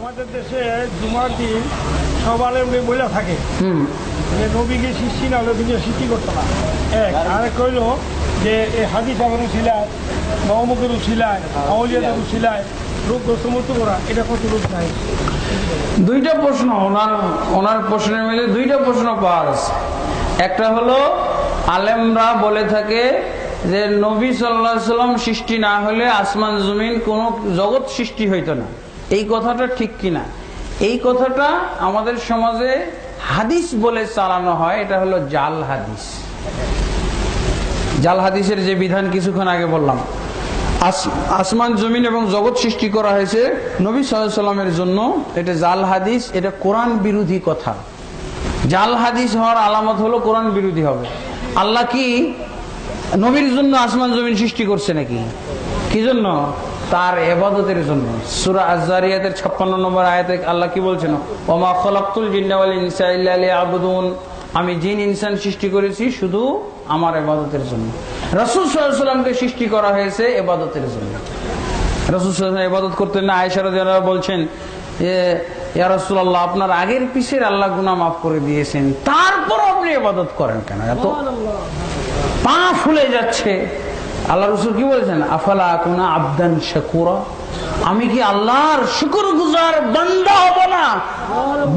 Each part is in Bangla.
আমাদের দেশে জুমার দিন সব আলেম বইলা থাকে। হুম। যে নবীকে সৃষ্টি না হলে দুনিয়া সৃষ্টি করতো না। এক আরেক কইল যে এই হাদিস আমার উচিলায় বা অমুকের উচিলায় আউলিয়াদের নাই? দুইটা প্রশ্ন ওনার ওনার প্রশ্নের মিলে দুইটা প্রশ্ন পাওয়া গেছে। একটা হলো আলেমরা বলে থাকে যে নবী সাল্লাহ সাল্লাম সৃষ্টি না হলে আসমান জমিন কোন জগৎ সৃষ্টি হইতো না। এই কথাটা ঠিক কিনা? এই কথাটা আমাদের সমাজে হাদিস বলে চালানো হয়, এটা হলো জাল হাদিস। জাল হাদিসের যে বিধান কিছুক্ষণ আগে বললাম। আস- আসমান, জমিন এবং জগৎ সৃষ্টি করা হয়েছে নবী সাল্লামের জন্য। এটা জাল হাদিস, এটা কোরআন বিরোধী কথা। জাল হাদিস হওয়ার আলামত হলো কোরআন বিরোধী হবে। আল্লাহ কি নবীর জন্য আসমান, জমিন সৃষ্টি করছে নাকি? কি জন্য? তার এবাদতের জন্য। সুরা আজারিয়াতের ছাপ্পান্ন নম্বর আয়াতে আল্লাহ কি বলছেন? ওমা খলাক্তুল জিন্নাওয়াল ইনসা ইল্লা লিয়াবুদুন। আমি জিন ইনসান সৃষ্টি করেছি শুধু আমার এবাদতের জন্য। রসুল সাল্লামকে সৃষ্টি করা হয়েছে এবাদতের জন্য। রসুল সাল্লাম এবাদত করতেন না আয়সারা যারা বলছেন যে ইয়া আপনার আগের পিছের আল্লাহ গুনাহ মাফ করে দিয়েছেন। তারপর আপনি এবাদত করেন কেন? এত পা ফুলে যাচ্ছে। আল্লাহ রসুল কি বলেছেন? আফালা কুনা আবদান শাকুরা? আমি কি আল্লাহর শুকুর গুজার বান্দা হব না?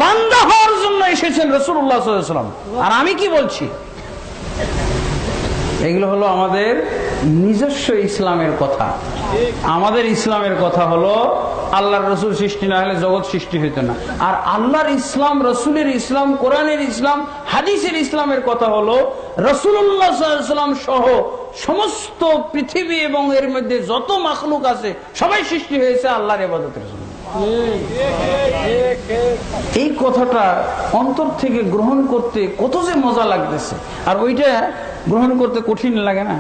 বান্দা হওয়ার জন্য এসেছেন রসুল্লাহ সাল্লাম আর আমি কি বলছি? এগুলো হলো আমাদের নিজস্ব ইসলামের কথা। আমাদের ইসলামের কথা হলো আল্লাহর রসুল সৃষ্টি না হলে জগৎ সৃষ্টি হইতো না। আর আল্লাহর ইসলাম, রসুলের ইসলাম, কোরআনের ইসলাম হাদিসের ইসলামের কথা হলো রসুল্লাহাম সহ সমস্ত পৃথিবী এবং এর মধ্যে যত মাখলুক আছে, সবাই সৃষ্টি হয়েছে আল্লাহর এবাদতের জন্য। এই কথাটা অন্তর থেকে গ্রহণ করতে কত যে মজা লাগতেছে। আর ওইটা গ্রহণ করতে কঠিন লাগে না।